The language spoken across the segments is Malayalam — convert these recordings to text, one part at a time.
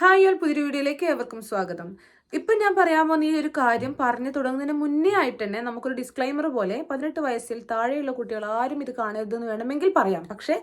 ഹായ് ഓൾ പുതിയ വീഡിയോയിലേക്ക് ഏവർക്കും സ്വാഗതം. ഇപ്പം ഞാൻ പറയാൻ പോകുന്ന ഈ ഒരു കാര്യം പറഞ്ഞു തുടങ്ങുന്നതിന് മുന്നേ ആയിട്ട് തന്നെ നമുക്കൊരു ഡിസ്ക്ലൈമർ പോലെ പതിനെട്ട് വയസ്സിൽ താഴെയുള്ള കുട്ടികൾ ആരും ഇത് കാണരുതെന്ന് വേണമെങ്കിൽ പറയാം. പക്ഷേ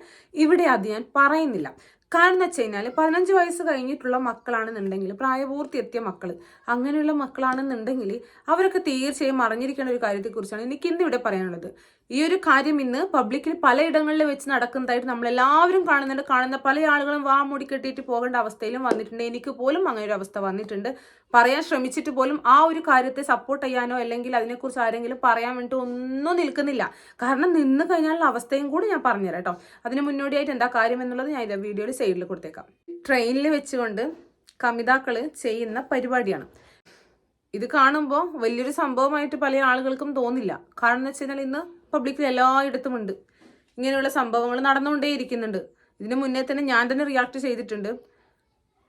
ഇവിടെ അത് ഞാൻ പറയുന്നില്ല. കാരണം എന്ന് വെച്ച് കഴിഞ്ഞാൽ പതിനഞ്ച് വയസ്സ് കഴിഞ്ഞിട്ടുള്ള മക്കളാണെന്നുണ്ടെങ്കിൽ പ്രായപൂർത്തി എത്തിയ മക്കൾ അങ്ങനെയുള്ള മക്കളാണെന്നുണ്ടെങ്കിൽ അവരൊക്കെ തീർച്ചയായും അറിഞ്ഞിരിക്കേണ്ട ഒരു കാര്യത്തെക്കുറിച്ചാണ് എനിക്ക് ഇന്ന് ഇവിടെ പറയാനുള്ളത്. ഈ ഒരു കാര്യം ഇന്ന് പബ്ലിക്കിൽ പലയിടങ്ങളിൽ വെച്ച് നടക്കുന്നതായിട്ട് നമ്മൾ എല്ലാവരും കാണുന്നുണ്ട്. കാണുന്ന പല ആളുകളും വാ മൂടി കെട്ടിയിട്ട് പോകേണ്ട അവസ്ഥയിലും വന്നിട്ടുണ്ട്. എനിക്ക് പോലും അങ്ങനെ ഒരു അവസ്ഥ വന്നിട്ടുണ്ട്. പറയാൻ ശ്രമിച്ചിട്ട് പോലും ആ ഒരു കാര്യത്തെ സപ്പോർട്ട് ചെയ്യാനോ അല്ലെങ്കിൽ അതിനെക്കുറിച്ച് ആരെങ്കിലും പറയാൻ വേണ്ടി ഒന്നും നിൽക്കുന്നില്ല. കാരണം നിന്ന് കഴിഞ്ഞാലുള്ള അവസ്ഥയും കൂടി ഞാൻ പറഞ്ഞുതരാം കേട്ടോ. അതിന് മുന്നോടിയായിട്ട് എന്താ കാര്യം എന്നുള്ളത് ഞാൻ ഇത് വീഡിയോയിൽ സൈഡിൽ കൊടുത്തേക്കാം. ട്രെയിനിൽ വെച്ചുകൊണ്ട് കമിതാക്കൾ ചെയ്യുന്ന പരിപാടിയാണ്. ഇത് കാണുമ്പോൾ വലിയൊരു സംഭവമായിട്ട് പല ആളുകൾക്കും തോന്നില്ല. കാരണം എന്ന് വെച്ച് കഴിഞ്ഞാൽ ഇന്ന് പബ്ലിക്കിൽ എല്ലായിടത്തും ഉണ്ട്. ഇങ്ങനെയുള്ള സംഭവങ്ങൾ നടന്നുകൊണ്ടേ ഇരിക്കുന്നുണ്ട്. ഇതിന് മുന്നേ തന്നെ ഞാൻ തന്നെ റിയാക്ട് ചെയ്തിട്ടുണ്ട്.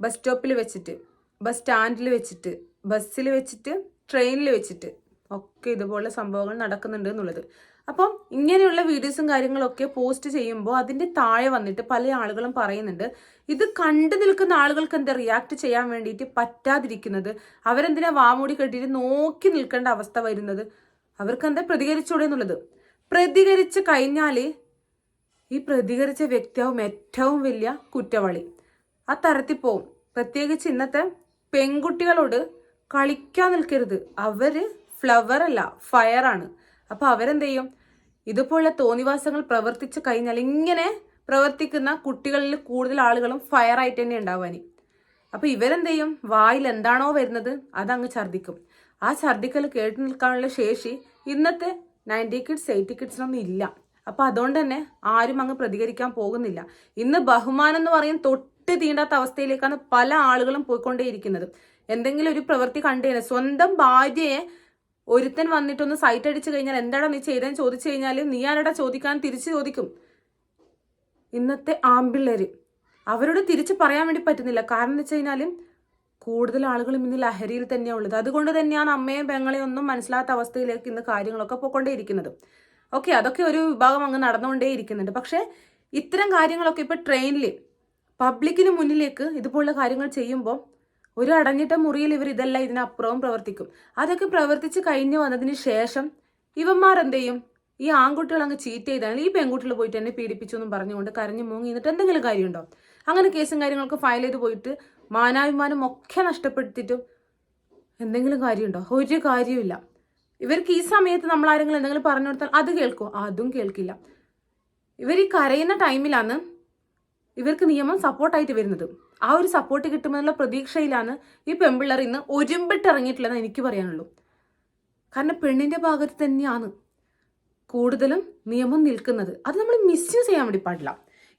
ബസ് സ്റ്റോപ്പിൽ വെച്ചിട്ട് ബസ് സ്റ്റാൻഡിൽ വെച്ചിട്ട് ബസ്സിൽ വെച്ചിട്ട് ട്രെയിനിൽ വെച്ചിട്ട് ഒക്കെ ഇതുപോലെ സംഭവങ്ങൾ നടക്കുന്നുണ്ട് എന്നുള്ളത്. അപ്പം ഇങ്ങനെയുള്ള വീഡിയോസും കാര്യങ്ങളൊക്കെ പോസ്റ്റ് ചെയ്യുമ്പോൾ അതിന്റെ താഴെ വന്നിട്ട് പല ആളുകളും പറയുന്നുണ്ട് ഇത് കണ്ടു നിൽക്കുന്ന ആളുകൾക്ക് എന്താ റിയാക്ട് ചെയ്യാൻ വേണ്ടിയിട്ട് പറ്റാതിരിക്കുന്നത്? അവരെന്തിനാ വാമൂടി കെട്ടിയിട്ട് നോക്കി നിൽക്കേണ്ട അവസ്ഥ വരുന്നത്? അവർക്ക് എന്താ പ്രതികരിച്ചൂടെ എന്നുള്ളത്? പ്രതികരിച്ച് കഴിഞ്ഞാൽ ഈ പ്രതികരിച്ച വ്യക്തിയാവും ഏറ്റവും വലിയ കുറ്റവാളി. ആ തരത്തിൽ പോവും. പ്രത്യേകിച്ച് ഇന്നത്തെ പെൺകുട്ടികളോട് കളിക്കാൻ നിൽക്കരുത്. അവർ ഫ്ലവർ അല്ല ഫയറാണ് അപ്പൊ അവരെന്ത് ചെയ്യും ഇതുപോലെ തോന്നിവാസങ്ങൾ പ്രവർത്തിച്ചു കഴിഞ്ഞാൽ ഇങ്ങനെ പ്രവർത്തിക്കുന്ന കുട്ടികളിൽ കൂടുതൽ ആളുകളും ഫയർ ആയിട്ട് തന്നെ ഉണ്ടാവാനി. അപ്പൊ ഇവരെന്ത് ചെയ്യും വായിൽ എന്താണോ വരുന്നത് അതങ്ങ് ഛർദിക്കും ആ ഛർദിക്കൽ കേട്ടു നിൽക്കാനുള്ള ശേഷി ഇന്നത്തെ നയന്റി കിഡ്സ് എയ്റ്റി കിഡ്സിനൊന്നും ഇല്ല. അപ്പൊ അതുകൊണ്ട് തന്നെ ആരും അങ്ങ് പ്രതികരിക്കാൻ പോകുന്നില്ല. ഇന്ന് ബഹുമാനം എന്ന് പറയും തൊട്ട് തീണ്ടാത്ത അവസ്ഥയിലേക്കാണ് പല ആളുകളും പോയിക്കൊണ്ടേയിരിക്കുന്നത്. എന്തെങ്കിലും ഒരു പ്രവൃത്തി കണ്ടുകഴിഞ്ഞാൽ സ്വന്തം ഭാര്യയെ ഒരുത്തൻ വന്നിട്ടൊന്ന് സൈറ്റ് അടിച്ചു കഴിഞ്ഞാൽ എന്താടാ നീ ചെയ്തതെന്ന് ചോദിച്ചു കഴിഞ്ഞാൽ നീ ആരടാ ചോദിക്കാൻ തിരിച്ചു ചോദിക്കും. ഇന്നത്തെ ആമ്പിള്ളേര് അവരോട് തിരിച്ചു പറയാൻ വേണ്ടി പറ്റുന്നില്ല. കാരണം എന്ന് വെച്ച് കഴിഞ്ഞാൽ കൂടുതൽ ആളുകളും ഇന്ന് ലഹരിയിൽ തന്നെയാണ് ഉള്ളത്. അതുകൊണ്ട് തന്നെയാണ് അമ്മയും പെങ്ങളെയും ഒന്നും മനസ്സിലാത്ത അവസ്ഥയിലേക്ക് ഇന്ന് കാര്യങ്ങളൊക്കെ പോയിക്കൊണ്ടേയിരിക്കുന്നത്. ഓക്കെ അതൊക്കെ ഒരു വിഭാഗം അങ്ങ് നടന്നുകൊണ്ടേ ഇരിക്കുന്നുണ്ട് പക്ഷേ ഇത്തരം കാര്യങ്ങളൊക്കെ ഇപ്പൊ ട്രെയിനിൽ പബ്ലിക്കിന് മുന്നിലേക്ക് ഇതുപോലുള്ള കാര്യങ്ങൾ ചെയ്യുമ്പോൾ ഒരു അടഞ്ഞിട്ട മുറിയിൽ ഇവർ ഇതെല്ലാം ഇതിനപ്പുറവും പ്രവർത്തിക്കും. അതൊക്കെ പ്രവർത്തിച്ച് കഴിഞ്ഞു വന്നതിന് ശേഷം ഇവന്മാർ എന്ത് ചെയ്യും? ഈ ആൺകുട്ടികൾ അങ്ങ് ചീറ്റ് ചെയ്താൽ ഈ പെൺകുട്ടികൾ പോയിട്ട് എന്നെ പീഡിപ്പിച്ചു എന്നും പറഞ്ഞുകൊണ്ട് കരഞ്ഞു മൂങ്ങി എന്നിട്ട് എന്തെങ്കിലും കാര്യമുണ്ടോ? അങ്ങനെ കേസും കാര്യങ്ങളൊക്കെ ഫയൽ ചെയ്ത് പോയിട്ട് മാനാഭിമാനം ഒക്കെ നഷ്ടപ്പെടുത്തിയിട്ടും എന്തെങ്കിലും കാര്യമുണ്ടോ? ഒരു കാര്യമില്ല ഇവർക്ക് ഈ സമയത്ത് നമ്മൾ ആരെങ്കിലും എന്തെങ്കിലും പറഞ്ഞു കൊടുത്താൽ അത് കേൾക്കുമോ അതും കേൾക്കില്ല. ഇവർ ഈ കരയുന്ന ടൈമിലാണ് ഇവർക്ക് നിയമം സപ്പോർട്ടായിട്ട് വരുന്നത്. ആ ഒരു സപ്പോർട്ട് കിട്ടുമെന്നുള്ള പ്രതീക്ഷയിലാണ് ഈ പെൺപിള്ളേർ ഇന്ന് ഒരുമ്പിട്ടിറങ്ങിയിട്ടില്ലെന്ന് എനിക്ക് പറയാനുള്ളൂ. കാരണം പെണ്ണിന്റെ ഭാഗത്ത് തന്നെയാണ് കൂടുതലും നിയമം നിൽക്കുന്നത്. അത് നമ്മൾ മിസ്യൂസ് ചെയ്യാൻ വേണ്ടി പാടില്ല.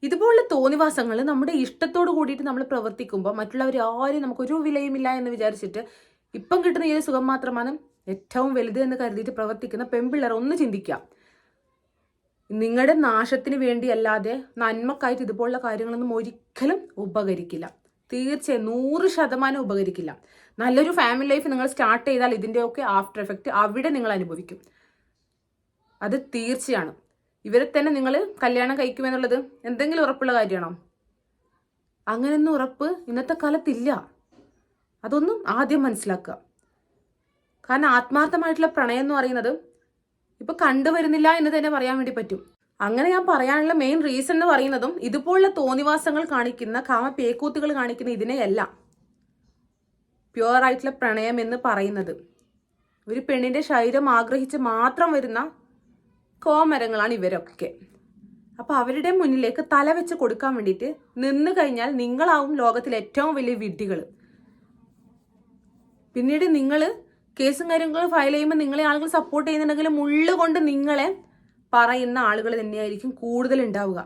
ഇതുപോലുള്ള തോന്നിവാസങ്ങൾ നമ്മുടെ ഇഷ്ടത്തോട് കൂടിയിട്ട് നമ്മൾ പ്രവർത്തിക്കുമ്പോൾ മറ്റുള്ളവർ ആരും നമുക്കൊരു വിലയുമില്ല എന്ന് വിചാരിച്ചിട്ട് ഇപ്പം കിട്ടുന്ന ഈ ഒരു സുഖം മാത്രമാണ് ഏറ്റവും വലുത് എന്ന് കരുതിയിട്ട് പ്രവർത്തിക്കുന്ന പെൺപിള്ളേർ ഒന്ന് ചിന്തിക്കാം നിങ്ങളുടെ നാശത്തിന് വേണ്ടിയല്ലാതെ നന്മക്കായിട്ട് ഇതുപോലുള്ള കാര്യങ്ങളൊന്നും ഒരിക്കലും ഉപകരിക്കില്ല. തീർച്ചയായും നൂറ് ശതമാനം ഉപകരിക്കില്ല. നല്ലൊരു ഫാമിലി ലൈഫ് നിങ്ങൾ സ്റ്റാർട്ട് ചെയ്താൽ ഇതിന്റെയൊക്കെ ആഫ്റ്റർ എഫക്റ്റ് അവിടെ നിങ്ങൾ അനുഭവിക്കും. അത് തീർച്ചയാണ്. ഇവരെ തന്നെ നിങ്ങൾ കല്യാണം കഴിക്കുമെന്നുള്ളത് എന്തെങ്കിലും ഉറപ്പുള്ള കാര്യമാണോ? അങ്ങനെയൊന്നും ഉറപ്പ് ഇന്നത്തെ കാലത്തില്ല. അതൊന്നും ആദ്യം മനസ്സിലാക്കുക. കാരണം ആത്മാർത്ഥമായിട്ടുള്ള പ്രണയം എന്ന് പറയുന്നത് ഇപ്പൊ കണ്ടുവരുന്നില്ല എന്ന് തന്നെ പറയാൻ വേണ്ടി പറ്റും. അങ്ങനെ ഞാൻ പറയാനുള്ള മെയിൻ റീസൺ എന്ന് പറയുന്നതും ഇതുപോലുള്ള തോന്നിവാസങ്ങൾ കാണിക്കുന്ന കാമ പേക്കൂത്തുകൾ കാണിക്കുന്ന ഇതിനെയല്ല പ്യുവർ ആയിട്ടുള്ള പ്രണയം എന്ന് പറയുന്നത്. ഒരു പെണ്ണിന്റെ ശരീരം ആഗ്രഹിച്ച് മാത്രം വരുന്ന കോമരങ്ങളാണ് ഇവരൊക്കെ. അപ്പോൾ അവരുടെ മുന്നിലേക്ക് തല വെച്ച് കൊടുക്കാൻ വേണ്ടിയിട്ട് നിന്ന് കഴിഞ്ഞാൽ നിങ്ങളാവും ലോകത്തിലെ ഏറ്റവും വലിയ വിഡ്ഢികൾ പിന്നീട് നിങ്ങൾ കേസും കാര്യങ്ങളും ഫയൽ ചെയ്യുമ്പോൾ നിങ്ങളെ ആളുകൾ സപ്പോർട്ട് ചെയ്യുന്നുണ്ടെങ്കിലും ഉള്ളുകൊണ്ട് നിങ്ങളെ പറയുന്ന ആളുകൾ തന്നെയായിരിക്കും കൂടുതൽ ഉണ്ടാവുക.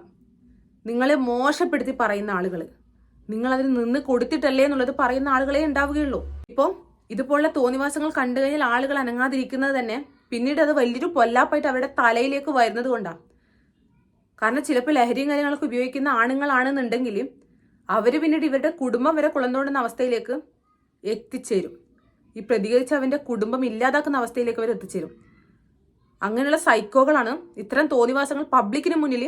നിങ്ങളെ മോശപ്പെടുത്തി പറയുന്ന ആളുകൾ നിങ്ങൾ അതിന് നിന്ന് കൊടുത്തിട്ടല്ലേ എന്നുള്ളത് പറയുന്ന ആളുകളെ ഉണ്ടാവുകയുള്ളൂ. ഇപ്പോൾ ഇതുപോലുള്ള തോന്നിവാസങ്ങൾ കണ്ടു കഴിഞ്ഞാൽ ആളുകൾ അനങ്ങാതിരിക്കുന്നത് തന്നെ പിന്നീട് അത് വലിയൊരു പൊല്ലാപ്പായിട്ട് അവരുടെ തലയിലേക്ക് വരുന്നത് കൊണ്ടാണ് കാരണം ചിലപ്പോൾ ലഹരിയും കാര്യങ്ങളൊക്കെ ഉപയോഗിക്കുന്ന ആണുങ്ങളാണെന്നുണ്ടെങ്കിൽ അവർ പിന്നീട് ഇവരുടെ കുടുംബം വരെ കുളന്തോണ്ടുന്ന അവസ്ഥയിലേക്ക് എത്തിച്ചേരും. ഈ പ്രതികരിച്ച് അവന്റെ കുടുംബം ഇല്ലാതാക്കുന്ന അവസ്ഥയിലേക്ക് അവർ എത്തിച്ചേരും. അങ്ങനെയുള്ള സൈക്കോകളാണ് ഇത്തരം തോന്നിവാസങ്ങൾ പബ്ലിക്കിന് മുന്നിൽ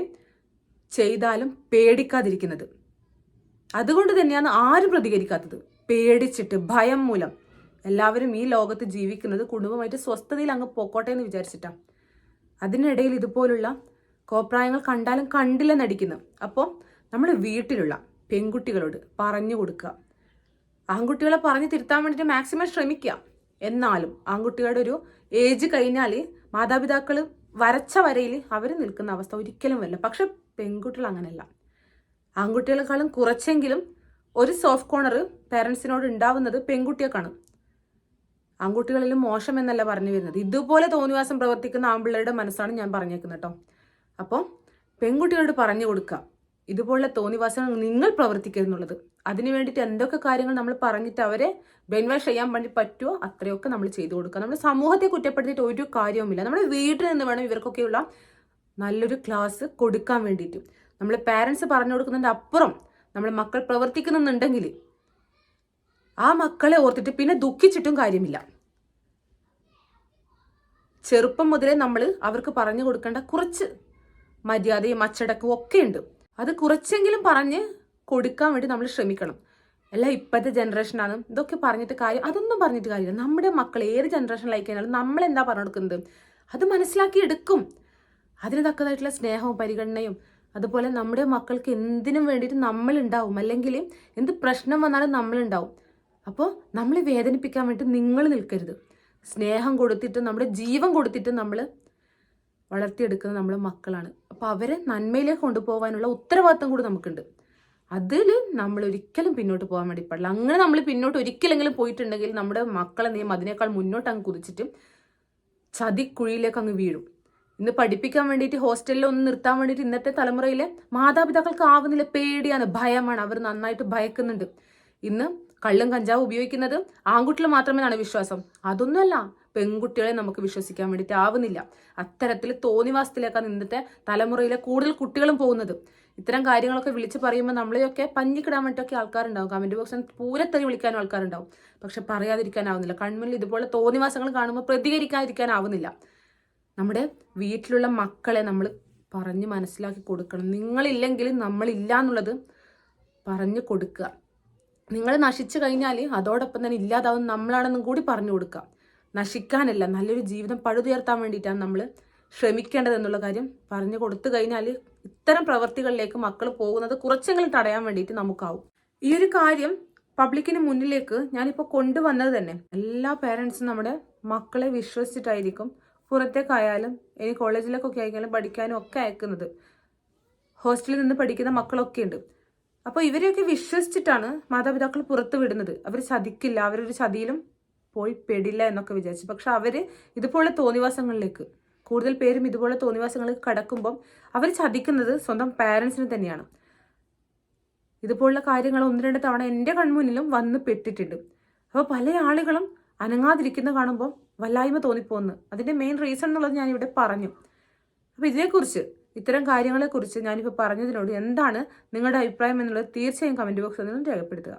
ചെയ്താലും പേടിക്കാതിരിക്കുന്നത്. അതുകൊണ്ട് തന്നെയാണ് ആരും പ്രതികരിക്കാത്തത്. പേടിച്ചിട്ട് ഭയം മൂലം. എല്ലാവരും ഈ ലോകത്ത് ജീവിക്കുന്നത് കുടുംബമായിട്ട് സ്വസ്ഥതയിൽ അങ്ങ് പൊക്കോട്ടെ എന്ന് വിചാരിച്ചിട്ടാണ് അതിനിടയിൽ ഇതുപോലുള്ള കോപ്രായങ്ങൾ കണ്ടാലും കണ്ടില്ലെന്ന് അടിക്കുന്നു അപ്പോൾ നമ്മൾ വീട്ടിലുള്ള പെൺകുട്ടികളോട് പറഞ്ഞു കൊടുക്കുക. ആൺകുട്ടികളെ പറഞ്ഞു തിരുത്താൻ വേണ്ടിയിട്ട് മാക്സിമം ശ്രമിക്കുക. എന്നാലും ആൺകുട്ടികളുടെ ഒരു ഏജ് കഴിഞ്ഞാൽ മാതാപിതാക്കൾ വരച്ച വരയിൽ അവർ നിൽക്കുന്ന അവസ്ഥ ഒരിക്കലും വരില്ല. പക്ഷെ പെൺകുട്ടികൾ അങ്ങനെയല്ല. ആൺകുട്ടികളെക്കാളും കുറച്ചെങ്കിലും ഒരു സോഫ്റ്റ് കോർണർ പേരൻസിനോട് ഉണ്ടാവുന്നത് പെൺകുട്ടികൾക്കാണ്. ആൺകുട്ടികളിലും മോശം എന്നല്ല പറഞ്ഞു വരുന്നത്. ഇതുപോലെ തോന്നിവാസം പ്രവർത്തിക്കുന്ന ആൺപിള്ളേരുടെ മനസ്സാണ് ഞാൻ പറഞ്ഞേക്കുന്നത് കേട്ടോ അപ്പോൾ പെൺകുട്ടികളോട് പറഞ്ഞു കൊടുക്കുക. ഇതുപോലെ തോന്നിവാസങ്ങൾ നിങ്ങൾ പ്രവർത്തിക്കരുന്നുള്ളത് അതിന് വേണ്ടിയിട്ട് എന്തൊക്കെ കാര്യങ്ങൾ നമ്മൾ പറഞ്ഞിട്ട് അവരെ ബെൻവാഷ് ചെയ്യാൻ വേണ്ടി പറ്റുമോ അത്രയൊക്കെ നമ്മൾ ചെയ്തു കൊടുക്കുക. നമ്മൾ സമൂഹത്തെ കുറ്റപ്പെടുത്തിയിട്ട് ഒരു കാര്യവുമില്ല. നമ്മുടെ വീട്ടിൽ നിന്ന് വേണം ഇവർക്കൊക്കെയുള്ള നല്ലൊരു ക്ലാസ് കൊടുക്കാൻ വേണ്ടിയിട്ട്. നമ്മൾ പാരൻസ് പറഞ്ഞു കൊടുക്കുന്നതിന്റെ അപ്പുറം നമ്മൾ മക്കൾ പ്രവർത്തിക്കുന്നുണ്ടെങ്കിൽ ആ മക്കളെ ഓർത്തിട്ട് പിന്നെ ദുഃഖിച്ചിട്ടും കാര്യമില്ല. ചെറുപ്പം മുതലേ നമ്മൾ അവർക്ക് പറഞ്ഞു കൊടുക്കേണ്ട കുറച്ച് മര്യാദയും അച്ചടക്കവും ഒക്കെ ഉണ്ട്. അത് കുറച്ചെങ്കിലും പറഞ്ഞ് കൊടുക്കാൻ വേണ്ടി നമ്മൾ ശ്രമിക്കണം. അല്ല ഇപ്പോഴത്തെ ജനറേഷനാണ് ഇതൊക്കെ പറഞ്ഞിട്ട് കാര്യം അതൊന്നും പറഞ്ഞിട്ട് കാര്യമില്ല. നമ്മുടെ മക്കൾ ഏത് ജനറേഷനിലായി കഴിഞ്ഞാലും നമ്മൾ എന്താ പറഞ്ഞു കൊടുക്കുന്നത്? അത് മനസ്സിലാക്കി എടുക്കും. അതിന് തക്കതായിട്ടുള്ള സ്നേഹവും പരിഗണനയും അതുപോലെ നമ്മുടെ മക്കൾക്ക് എന്തിനും വേണ്ടിയിട്ട് നമ്മളുണ്ടാവും അല്ലെങ്കിൽ എന്ത് പ്രശ്നം വന്നാലും നമ്മളുണ്ടാവും അപ്പോൾ നമ്മളെ വേദനിപ്പിക്കാൻ വേണ്ടി നിങ്ങൾ നിൽക്കരുത്. സ്നേഹം കൊടുത്തിട്ട് നമ്മുടെ ജീവൻ കൊടുത്തിട്ട് നമ്മൾ വളർത്തിയെടുക്കുന്നത് നമ്മളെ മക്കളാണ്. അപ്പോൾ അവരെ നന്മയിലേക്ക് കൊണ്ടുപോകാനുള്ള ഉത്തരവാദിത്തം കൂടി നമുക്കുണ്ട്. അതിൽ നമ്മൾ ഒരിക്കലും പിന്നോട്ട് പോകാൻ വേണ്ടി പാടില്ല. അങ്ങനെ നമ്മൾ പിന്നോട്ട് ഒരിക്കലെങ്കിലും പോയിട്ടുണ്ടെങ്കിൽ നമ്മുടെ മക്കളെ നിയമം അതിനേക്കാൾ മുന്നോട്ട് അങ്ങ് കുതിച്ചിട്ട് ചതിക്കുഴിയിലേക്ക് അങ്ങ് വീഴും. ഇന്ന് പഠിപ്പിക്കാൻ വേണ്ടിയിട്ട് ഹോസ്റ്റലിൽ ഒന്ന് നിർത്താൻ വേണ്ടിയിട്ട് ഇന്നത്തെ തലമുറയിലെ മാതാപിതാക്കൾക്ക് ആവുന്നില്ല പേടിയാണ് ഭയമാണ്. അവർ നന്നായിട്ട് ഭയക്കുന്നുണ്ട്. ഇന്ന് കള്ളും കഞ്ചാവ് ഉപയോഗിക്കുന്നത് ആൺകുട്ടികൾ മാത്രമേനാണ് വിശ്വാസം. അതൊന്നുമല്ല പെൺകുട്ടികളെ നമുക്ക് വിശ്വസിക്കാൻ വേണ്ടിയിട്ട് ആവുന്നില്ല. അത്തരത്തിൽ തോന്നിവാസത്തിലേക്കാണ് ഇന്നത്തെ തലമുറയിലെ കൂടുതൽ കുട്ടികളും പോകുന്നത്. ഇത്തരം കാര്യങ്ങളൊക്കെ വിളിച്ച് പറയുമ്പോൾ നമ്മളെയൊക്കെ പഞ്ഞിക്കിടാൻ വേണ്ടിയിട്ടൊക്കെ ആൾക്കാരുണ്ടാവും. കമന്റ് ബോക്സിൽ പൂരത്തറി വിളിക്കാനും ആൾക്കാരുണ്ടാവും. പക്ഷെ പറയാതിരിക്കാനാവുന്നില്ല കൺമുന്നിൽ ഇതുപോലെ തോന്നിവാസങ്ങൾ കാണുമ്പോൾ പ്രതികരിക്കാതിരിക്കാനാവുന്നില്ല നമ്മുടെ വീട്ടിലുള്ള മക്കളെ നമ്മൾ പറഞ്ഞ് മനസ്സിലാക്കി കൊടുക്കണം. നിങ്ങളില്ലെങ്കിൽ നമ്മളില്ല എന്നുള്ളത് പറഞ്ഞു കൊടുക്കുക. നിങ്ങൾ നശിച്ചു കഴിഞ്ഞാൽ അതോടൊപ്പം തന്നെ ഇല്ലാതാവും നമ്മളാണെന്നും കൂടി പറഞ്ഞു കൊടുക്കാം നശിക്കാനല്ല നല്ലൊരു ജീവിതം പഴുതുയർത്താൻ വേണ്ടിയിട്ടാണ് നമ്മൾ ശ്രമിക്കേണ്ടത് എന്നുള്ള കാര്യം പറഞ്ഞു കൊടുത്തു കഴിഞ്ഞാൽ ഇത്തരം പ്രവൃത്തികളിലേക്ക് മക്കൾ പോകുന്നത് കുറച്ചെങ്കിലും തടയാൻ വേണ്ടിയിട്ട് നമുക്കാവും. ഈ ഒരു കാര്യം പബ്ലിക്കിന് മുന്നിലേക്ക് ഞാനിപ്പോൾ കൊണ്ടുവന്നത് തന്നെ. എല്ലാ പേരൻസും നമ്മുടെ മക്കളെ വിശ്വസിച്ചിട്ടായിരിക്കും പുറത്തേക്കായാലും ഇനി കോളേജിലേക്കൊക്കെ ആയാലും പഠിക്കാനും ഒക്കെ അയക്കുന്നത്. ഹോസ്റ്റലിൽ നിന്ന് പഠിക്കുന്ന മക്കളൊക്കെ ഉണ്ട് അപ്പോൾ ഇവരെയൊക്കെ വിശ്വസിച്ചിട്ടാണ് മാതാപിതാക്കൾ പുറത്ത് വിടുന്നത്. അവർ ചതിക്കില്ല അവരൊരു ചതിയിലും പോയി പെടില്ല എന്നൊക്കെ വിചാരിച്ചു. പക്ഷെ അവർ ഇതുപോലെ തോന്നിവാസങ്ങളിലേക്ക് കൂടുതൽ പേരും ഇതുപോലെ തോന്നിവാസങ്ങളിലേക്ക് കടക്കുമ്പം അവർ ചതിക്കുന്നത് സ്വന്തം പാരൻസിന് തന്നെയാണ്. ഇതുപോലുള്ള കാര്യങ്ങൾ ഒന്ന് രണ്ട് തവണ എന്റെ കൺമുന്നിലും വന്ന് പെട്ടിട്ടുണ്ട്. അപ്പോൾ പല ആളുകളും അനങ്ങാതിരിക്കുന്ന കാണുമ്പോൾ വല്ലായ്മ തോന്നിപ്പോന്ന്. അതിന്റെ മെയിൻ റീസൺ എന്നുള്ളത് ഞാനിവിടെ പറഞ്ഞു. അപ്പോൾ ഇതിനെക്കുറിച്ച് ഇത്തരം കാര്യങ്ങളെക്കുറിച്ച് ഞാനിപ്പോൾ പറഞ്ഞതിനോട് എന്താണ് നിങ്ങളുടെ അഭിപ്രായം എന്നുള്ളത് തീർച്ചയായും കമന്റ് ബോക്സിൽ നിന്നും രേഖപ്പെടുത്തുക.